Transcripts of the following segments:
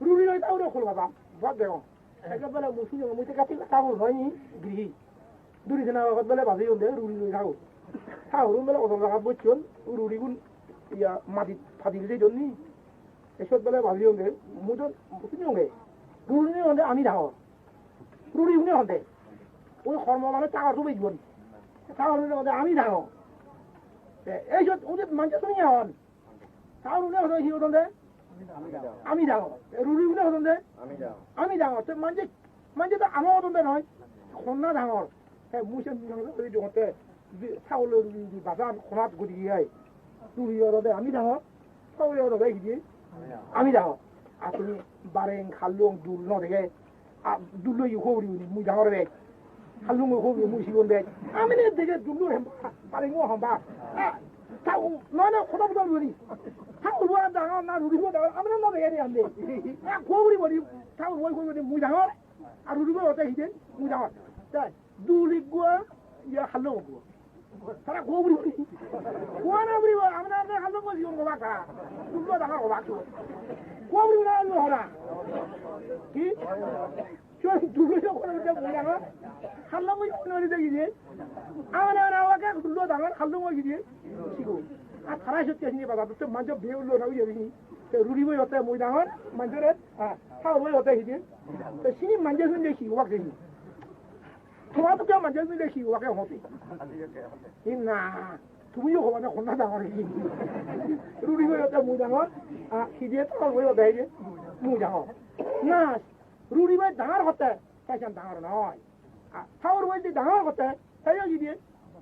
রুড়ি নয় তাও খোল বাবা ভাত দেখো একেবারে মুসি মুই কাছে তাও হয়নি? গৃহী। দুরি দিনা আগত বেলে ভাজি হলে রুড়ি নই থাও থাও বেলে অত জায়গা বসছন রুড়ি গুণ ইয়া মাটি ফাটি দিলে জন্যি এসব বেলে ভাজি হলে মুজন শুনি হলে রুড়ি হলে আমি ডাঙর রুড়ি শুনে হতে ওই কর্ম মানে টাকাটো বেচবন টাকা হলে আমি ডাঙর এইসব ওদের মানুষ শুনি হন তাও উনি হতন আমি ডাঙৰ ৰুৰি বুলি সদন যে আমি ডাঙৰ মাঞ্জি মাঞ্জি আমাৰ সদন নহয়। সোণা ডাঙৰ। সেই মোৰ দিওঁতে চাউল বাজান সোণাত গতি গিয়াই তুৰি অৰ্ধে আমি ডাঙৰ চাউল অৰ্ধে সি আমি ডাঙৰ আৰু তুমি বাৰেং খালুং দুল নদেখে দুলৈ ওখ কৰি মই ডাঙৰ বেগ। খালুং ওখ কৰি মই চিকুণ বেগ। আমি দেখে দুলো হেম্বা বাৰেঙো সম্ভাৱ 자, 어, 너네 호답도 뭐니? 한번 원한다. 어, 난 우리 뭐, 아무나 너도 해야 돼. 야, 고구리 뭐니? 다 우리 뭐, 뭐니? 무장어? 아, 우리 뭐, 어때? 이젠? 무장어. 자, 누리과, 야, 할로우. 사람 고구리 뭐니? 고하나 우리 뭐, 아무나 내가 할로우 뭐지? 이런 거 봐. 눈물 다 하고 막혀. 고구리 뭐라 하는 거 하나? 기? 저누구려고그러는데뭐냐고 할렁이 오늘이 되기지. 아, 나, 나, 와, 그, 눌러다가 할렁이 되기지. চিগো আর থারাই সত্যি আসিনি বাবা তো মাঝ বেউ লো রাউ যাবি তো রুড়ি বই হতে মই ডাঙর মাঝরে থাও বই হতে হিদিন তো সিনি মাঝে শুন দেখি ওয়াক দেখি তোমার তো কেউ মাঝে দেখি ওয়াকে হতে না তুমিও হবা নে কোনটা ডাঙৰ হিদিন রুড়ি বই হতে মই ডাঙর আর হিদিয়ে তো বই হতে হিদিন মই ডাঙর না রুড়ি বই ডাঙর হতে কেন ডাঙৰ নয় থাওৰ বই ডাঙৰ হতে তাই যদি দিয়ে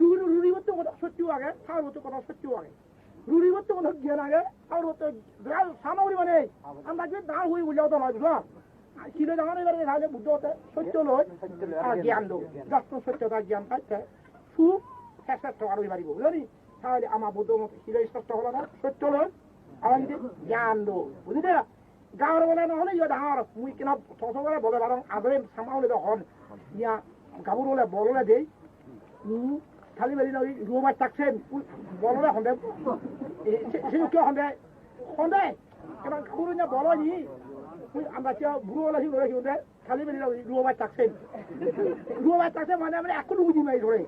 রুড়ি রুড়ি করতে কথা সত্যি আগে ঠাকুর হতে কথা সত্যি আগে। রুড়ি করতে কথা জ্ঞান আগে ঠাকুর হতে সামগ্রী মানে। আমরা যে দাঁড় হয়ে বুঝাও তো নয় কিনে জানানো এবারে তাহলে বুদ্ধ হতে সত্য লয়। আর জ্ঞান দেবো যত সত্যতা জ্ঞান পাইছে সুখ শ্রেষ্ঠ আরও পারিব বুঝলি তাহলে আমার বুদ্ধ মতো শিলাই শ্রেষ্ঠ হলো না সত্য লয়। আমার যদি জ্ঞান দেবো বুঝলি গাঁৱৰ বলে নহ'লে ইয়া ডাঙৰ, মুই কিনা থচ বলে বলে বাৰু আদৰে চামাউলে হন। ইয়া গাভৰু হলে বললে দেই খালি বেলি নই রুম আর থাকছেন বললে হন্দে সে কিয় হন্দে হন্দে কেন গাভৰু না বল নি? আমরা কিয় বুড়ো হলে সি ধরে হন্দে খালি বেলি নই রুম আর থাকছেন রুম আর থাকছে মানে আমরা এখন বুঝি নাই ধরে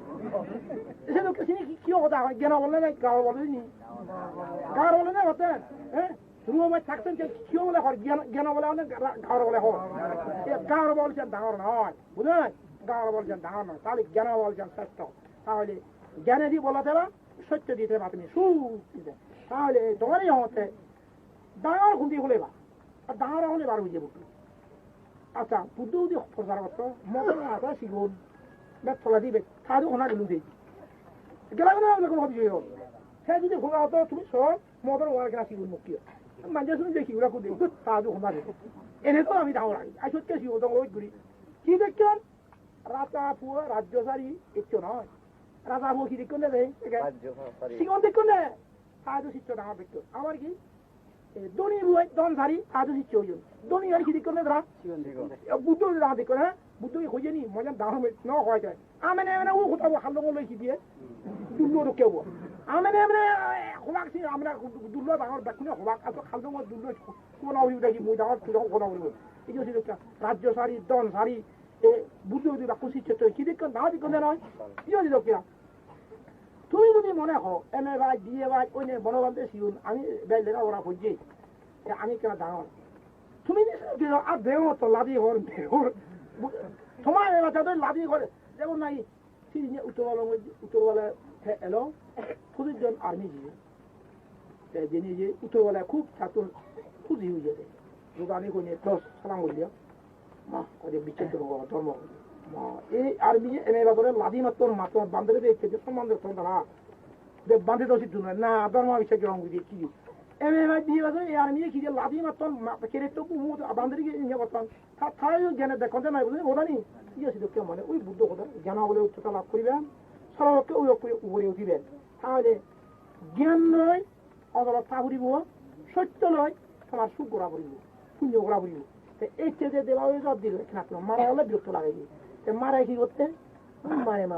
সে লোক কিয় কথা হয় জ্ঞান বললে না? গাঁও বলে নি? গাঁৱৰ বলে না হতে হ্যাঁ রুমে থাকছেন কিয় বলে হর জ্ঞান বলে অনেক গাঁৱৰ বলে হর গাঁৱৰ বলছেন ডাঙর নয় বুঝলেন গাঁৱৰ বলছেন ডাঙর নয় তাহলে জ্ঞান বলছেন শ্রেষ্ঠ তাহলে জ্ঞানে দিয়ে বলাতে বা সত্য দিতে বা সুখ তাহলে তোমারই হতে ডাঙর হলে বা আর ডাঙর হলে বার বুঝে বুঝলো আচ্ছা বুদ্ধ যদি প্রচার করতো মতন আছে শিগুন বেদ চলা দিবে, তাহলে ওনা গেলু দিই গেলা গেলে কোনো ভাবি সে যদি ঘোরা হতো, তুমি সব মদর ওয়ার শিগুন মুক্তি শুনে দেখি ওরা ওনা দেবো এনে তো আমি ডাঙর আগে তো ওই ঘুরি। কি দেখছেন রাজা পুয়া রাজ্যসারি একটু নয়। রাজা কি দেখুন রে? সিগন দেখুন রে সাহায্য শিষ্য ডাঙর দেখতো আমার কি? দনি দন সারি সাহায্য শিষ্য হইল দনি আর কি দেখুন রা? বুদ্ধ ডাঙর দেখুন হ্যাঁ? বুদ্ধ হয়ে নি? মজা ডাঙর ন হয় যায়। আমি না মানে ও কোথাও হাল্লো লই কি দিয়ে। দুল্লো রোকে হব আমি না মানে হবাক সি আমরা দুল্লো ডাঙর দেখুন হবাক। আতো খালদো মই দুল্লো কোন হইব দেখি মই ডাঙর তুলো কোন হইব এই যে রাজ্য সারি দন সারি বুদ্ধ যদি বাক্য শিষ্য কি দেখুন ডাঙর দেখুন নয় কি যদি তুমি যদি মনে হও এম এ ভাই এ ভাই, ওই বনবান্ধে শিউন, আমি বেল লেখা ওরা খুঁজছি আমি কেন ডাঙর তুমি আর দেহ তো লাদি দেহর তোমার এলাকাতে লাদি ঘরে। যেমন নাই সিরিজে উত্তরবেলা উত্তরবেলা এলো খুঁজিজন আর্মি দিয়ে যিনি যে উত্তরবেলায় খুব ছাত্র খুঁজি হয়ে যেতে দোকানে কোনে সালাম মা ওদের বিচ্ছেদ ধর্ম এই আর্মি এনে করে লাদি মাত্র মাত্র বান্ধবে দেখছে যে সম্মান দেখছেন তারা বান্ধে দোষী তুলে না, ধর্ম বিশ্বাস রঙ দিয়ে কি? এমএ ভাই দিয়ে বাজে আর নিয়ে কি যে লাদি মাতন কেরে তো মু বান্দরি গে নিয়ে বর্তমান তা তাই জ্ঞানে দেখতে নাই বুঝলি ওটা নি কি আছে তো মানে? ওই বুদ্ধ কথা। জ্ঞান বলে উচ্চতা লাভ করিবেন সরলকে ওই উপরে উঠিবেন তাহলে জ্ঞান নয় অদলত ফুরিব সত্য নয় তোমার সুখ পড়িব শূন্য গোড়া পড়িব তো এই যে দেওয়া হয়ে জব দিল মারা হলে বিরক্ত লাগে মারা কি করতে মারে মা।